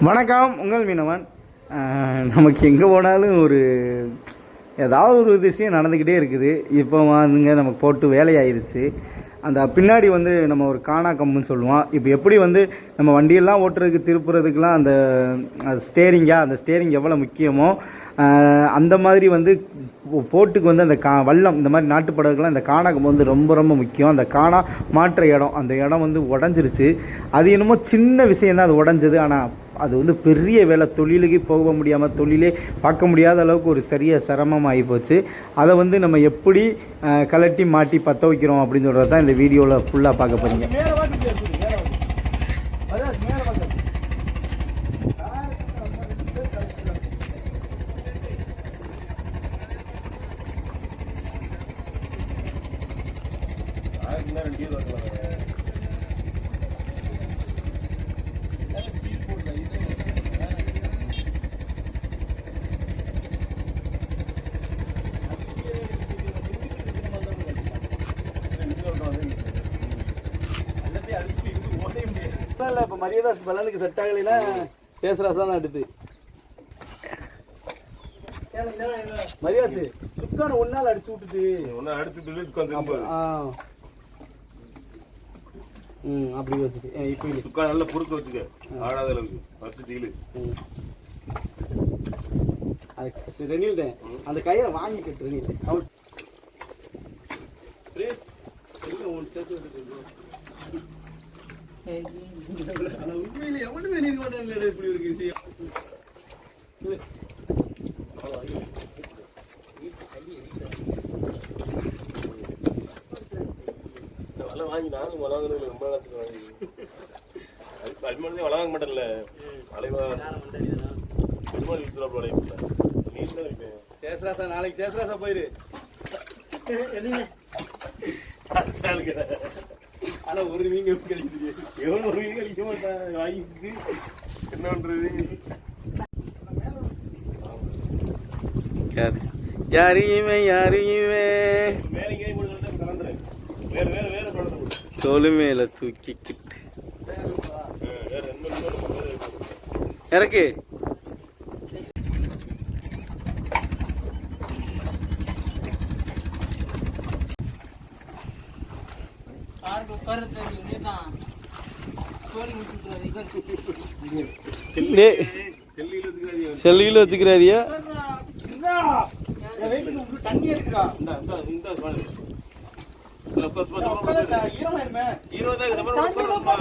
வணக்கம் உங்கள் மீனவன். நமக்கு எங்கே போனாலும் ஒரு ஏதாவது ஒரு விஷயம் நடந்துக்கிட்டே இருக்குது. இப்போ வந்துங்க நமக்கு போட்டு வேலையாயிருச்சு. அந்த பின்னாடி வந்து நம்ம ஒரு காணா கம்புன்னு சொல்லுவோம். இப்போ எப்படி வந்து நம்ம வண்டியெல்லாம் ஓட்டுறதுக்கு திருப்புறதுக்கெலாம் அந்த ஸ்டேரிங்காக அந்த ஸ்டேரிங் எவ்வளோ முக்கியமோ அந்த மாதிரி வந்து போ- போட்டுக்கு வந்து அந்த கா வல்லம் இந்த மாதிரி நாட்டுப்படகுக்கெல்லாம் இந்த காணா வந்து ரொம்ப ரொம்ப முக்கியம். அந்த காணா மாற்ற இடம் அந்த இடம் வந்து உடஞ்சிருச்சு. அது என்னமோ சின்ன விஷயம் தான் அது உடஞ்சது. ஆனால் அது வந்து பெரிய வேலை. தொழிலுக்கு போக முடியாமல் தொழிலே பார்க்க முடியாத அளவுக்கு ஒரு சரிய சிரமமாகி போச்சு. அதை வந்து நம்ம எப்படி கலட்டி மாட்டி பற்ற வைக்கிறோம் அப்படின்னு சொல்கிறது தான் இந்த வீடியோவில் ஃபுல்லாக பார்க்க போகிறீங்க இல்லை இப்போ மரியதாஸ் பலனுக்கு செட் ஆகலைன்னா பேசுகிறா தான் அடுத்து. மரியாசு சுக்கான ஒன்றால் அடிச்சு விட்டுட்டு. ஒன்னு அடுத்து ரிலீஸ் உட்காந்து ஆ. ம் அப்படி வச்சுட்டு இப்போ இல்லை. சுக்கா நல்லா பொறுத்து வச்சுக்க. ஆடாத அளவுக்கு பத்து டீலு. அது சரி, ரெனில்டேன் அந்த கையை வாங்கி கட்டு ரெனில் அவுட் உண்மையில எவனும் வெளியே மாட்டேன் இப்படி ஒரு விஷயம் வாங்கி நானும் வலை வாங்குறது ரொம்ப நாளத்துக்கு வாங்கி அது அடிமனதே வலை வாங்க மாட்டேன்ல வலைவா அடிமனை வித்துறா வலை நீட் தான் இருப்பேன் சேஸ்ராசா நாளைக்கு சேஸ்ராசா போயிரு ஆனா ஒரு மீன் கிடைக்குது எவன் ஒரு மீன் கழிக்க மாட்டான் வாங்கிட்டு என்ன பண்றது? யாரு? யாரையுமே யாரையுமே. மேல இங்கே போட்டு கலந்துறேன் வேற வேற வேற படத்தை தோலு மேல தூக்கிக்கிட்டு வேற என்ன வேற இறக்கு டேய், செல்லியில் வச்சுக்கிறாங்க செல்லியில் வச்சுக்கிறாதியா இந்த இந்த இந்த பாரு. இல்ல, first first செல்லியில் சம்பளம்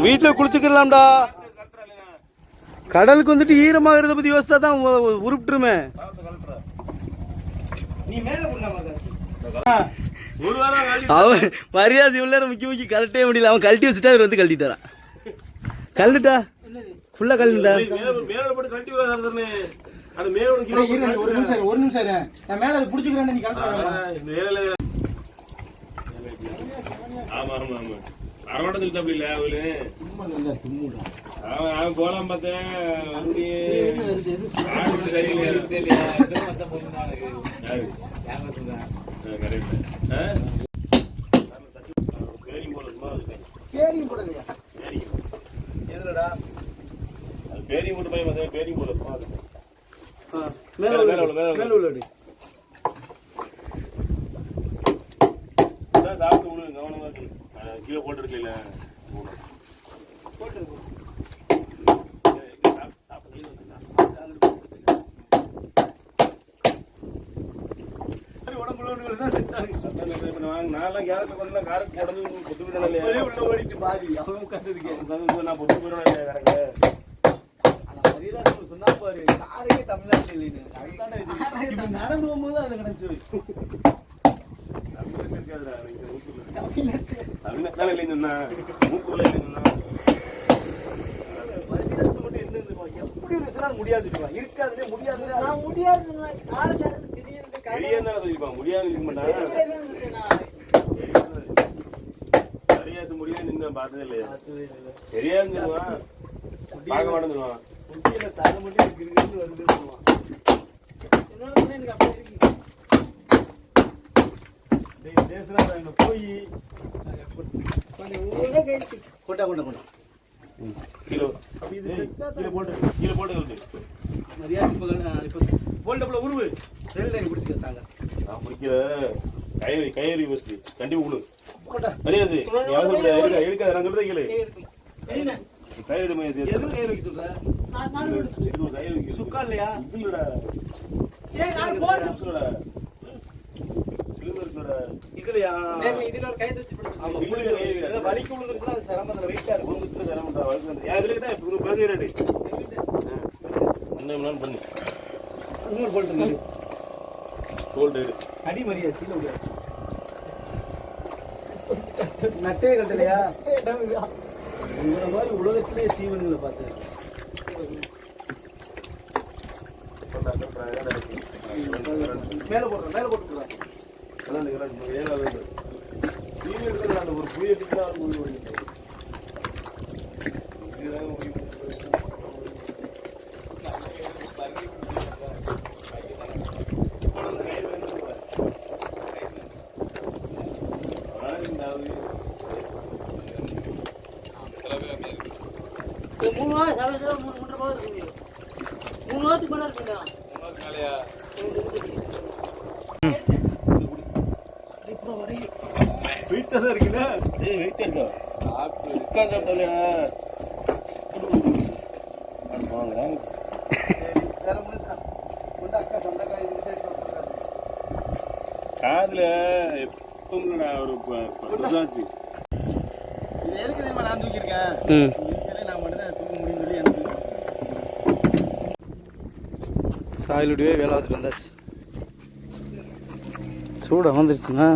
வீட்டில் குளிச்சுக்கலாம்டா. கடலுக்கு வந்துட்டு ஈரமாகிறத பற்றி யோசித்தா தான் உருப்பிட்டுருமே. அவன் மரியாதை இவ்வளோ முக்கி முக்கி கழட்டவே முடியல. அவன் கழட்டி வச்சுட்டா இவர் வந்து கழட்டிட்டாரான் விடாதானே அது மேல ஒரு நிமிஷம் ஒரு நிமிஷம். நான் மேல அதை புடிச்சுக்கிறேன் நீ வேலையில ஆமா ஆமா ஆமா. அரவணை சொல்லிட்டு இல்ல அவளு. அவன் அவன் போலாம் பார்த்தேன். வண்டி. ஆடு சரியில்லையா யாரு? ஆ, correct. ஆ? பேரிங் போல சும்மா இருக்கேன். பேரிங். அது பேரிங் போல சும்மா இருக்கேன். மேலே உள்ள மேல உள்ள. சாப்பிட்டு விடு கவனமா இருக்கு. கீழே போட்டுருக்கல நான்லாம் கேரட் கொண்டு காருக்கு போடணும் பொத்து இல்லையா உள்ள ஓடிட்டு பாதி அவன் உட்காந்துருக்கேன் நான் பொத்து போயிடணும் மரியாதை சொன்னா பாரு காரையே தமிழ்நாட்டில் இல்லைன்னு நடந்து போகும்போது அது கிடைச்சு தமிழ்நாட்டுல இல்லைன்னு சொன்னா, இல்லைன்னு மட்டும் எப்படி முடியாது தெரியுமா? இருக்காதுன்னே நான் சொல்லிருப்பான், முடியாதுன்னு இருக்க மாட்டான். தெரியாதுன்னு முடியாது நின்னு நான் இல்லையா தெரியாதுன்னு சொல்லுவான் பார்க்க மாட்டேன்னு சொல்லுவான் முட்டியில தலை மட்டும் எனக்கு வந்து சொல்லுவான். எனக்கு அப்படி இருக்கு போய் கொஞ்சம் ஊரே கைத்து கொண்டா கொண்டா கொண்டா கீழே கீழே போட்டு கீழே போட்டு மரியாதை இப்போ இப்போ போல்டப்பில் உருவு ரெண்டு லைன் பிடிச்சிக்கிறாங்க நான் பிடிக்கிற கயிறு கயிறு ஃபஸ்ட்டு கண்டிப்பாக கொடு மரியாதை நீ அவசரப்பட எடுக்க நான் கேளு கயிறு எடு எதுவும் கயிறு வைக்க சுக்கா இல்லையா? இது இல்லடா ஏய், நான் போடுறேன். சிலுடா சிலுவர் இருக்குடா இதுலையா? இதுல ஒரு கை தச்சு வைக்க வலிக்கு விழுந்துருச்சுன்னா அது சிரமத்தில் வெயிட்டாக இருக்கும். மாட்டா வளர்ந்து யா இதுல கிட்ட இப்போ ரேட்டு என்ன வேணாலும் பண்ணு. இன்னொரு போல்ட்டு கோல்டு எடு அடி மரியாதை கீழே நட்டே கட்டலையா? உங்களை மாதிரி உலகத்திலே சீவன்களை பார்த்தேன். மேலே போடுறேன் மேலே போட்டு போடுறேன் மூணு இந்த கிராஸ் டிவி எடுக்கிறது அந்த ஒரு புதிய மூணு மூணு ஒரு ஒரு இதுதான் மூணு வாரம் மூணு மூன்றரை மாதம் மூணு வாரத்துக்கு மேலே இருக்குண்ணா. வீட்டில் தான் இருக்குல்ல ஏய் வெயிட் இருக்கா சாப்பிட்டு உட்காந்து சாப்பிட்டாலே வாங்க. காதுல எப்பவும் நான் ஒரு இது எதுக்கு தெரியுமா நான் தூக்கியிருக்கேன் ம் இருக்கிறதே நான் மட்டும் தான் தூக்க முடியும்னு சொல்லி எனக்கு சாயலுடைய வேலை பார்த்துட்டு வந்தாச்சு. சூடாக வந்துருச்சுண்ணா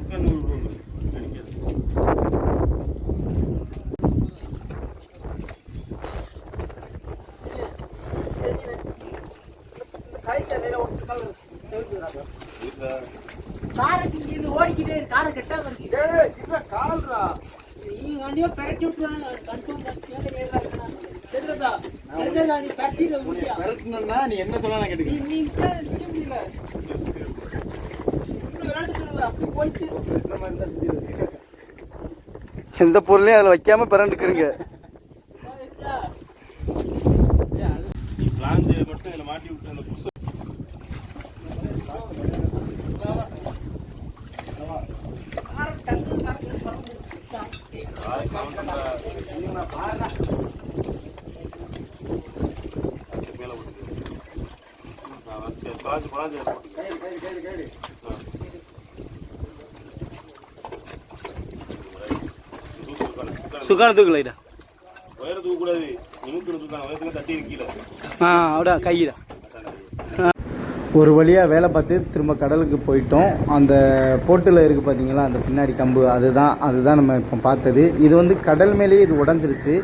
உட்காந்து உட்காந்து அடிக்காது இந்த கை தலையில ஒட்டு கால் தெரிஞ்சுதுடா. வீட்டுல காரை இருந்து ஓடிக்கிட்டே இருக்கு. காரை கெட்டாம இருக்கு. ஏய் இதுல கால்ரா நீ வண்டியை பெரட்டி விட்டுறாங்க. கன்ஃபார்ம்? தெரியாதா? தெரியாதா? நீ பெரட்டிடுவ முடியா? விரட்டணும்னா நீ என்ன சொன்னா நான் நீ கேட்டுக்கிறேன் நீ தான் செஞ்சிருக்கேன் எந்த பொருளையும் அதில் வைக்காம பிறண்டுக்கிறீங்க மட்டும் இதில் மாட்டி விட்டு அந்த புதுசு காரை டக்குனு காரை பறந்து ஆய் கவுண்டர்ல மேலே விட்டு பிளாஞ்சு பிளாஞ்சு போட்டு கைடு கைடு கைடு கைடு சுகான தூக்கு லைட்டா வயிறு தூக்கக்கூடாது. தூக்கான வயிற்றுல தட்டி கீழே ஆ அவடா கையிடா. ஒரு வழியாக வேலை பார்த்து திரும்ப கடலுக்கு போயிட்டோம். அந்த போட்டில் இருக்குது பார்த்தீங்களா அந்த பின்னாடி கம்பு அதுதான் அதுதான் நம்ம இப்போ பார்த்தது. இது வந்து கடல் மேலேயே இது உடஞ்சிருச்சு.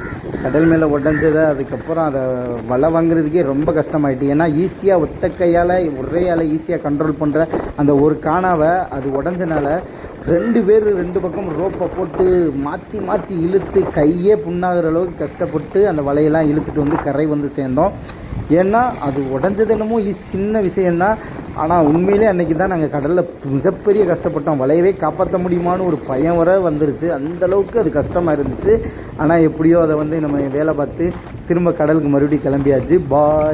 கடல் மேலே உடஞ்சதை அதுக்கப்புறம் அதை வலை வாங்குறதுக்கே ரொம்ப கஷ்டமாயிட்டு ஏன்னா ஈஸியாக ஒத்த கையால் ஒரே ஆளை ஈஸியாக கண்ட்ரோல் பண்ணுற அந்த ஒரு காணாவை அது உடஞ்சனால ரெண்டு பேர் ரெண்டு பக்கம் ரோப்பை போட்டு மாற்றி மாற்றி இழுத்து கையே புண்ணாகிற அளவுக்கு கஷ்டப்பட்டு அந்த வலையெல்லாம் இழுத்துட்டு வந்து கரை வந்து சேர்ந்தோம். ஏன்னா அது உடஞ்சது என்னமோ சின்ன விஷயந்தான் ஆனால் உண்மையிலே அன்றைக்கி தான் நாங்கள் கடலில் மிகப்பெரிய கஷ்டப்பட்டோம். வலையவே காப்பாற்ற முடியுமான்னு ஒரு பயம் வர வந்துருச்சு. அந்தளவுக்கு அது கஷ்டமாக இருந்துச்சு. ஆனால் எப்படியோ அதை வந்து நம்ம வேலை பார்த்து திரும்ப கடலுக்கு மறுபடியும் கிளம்பியாச்சு. பாய்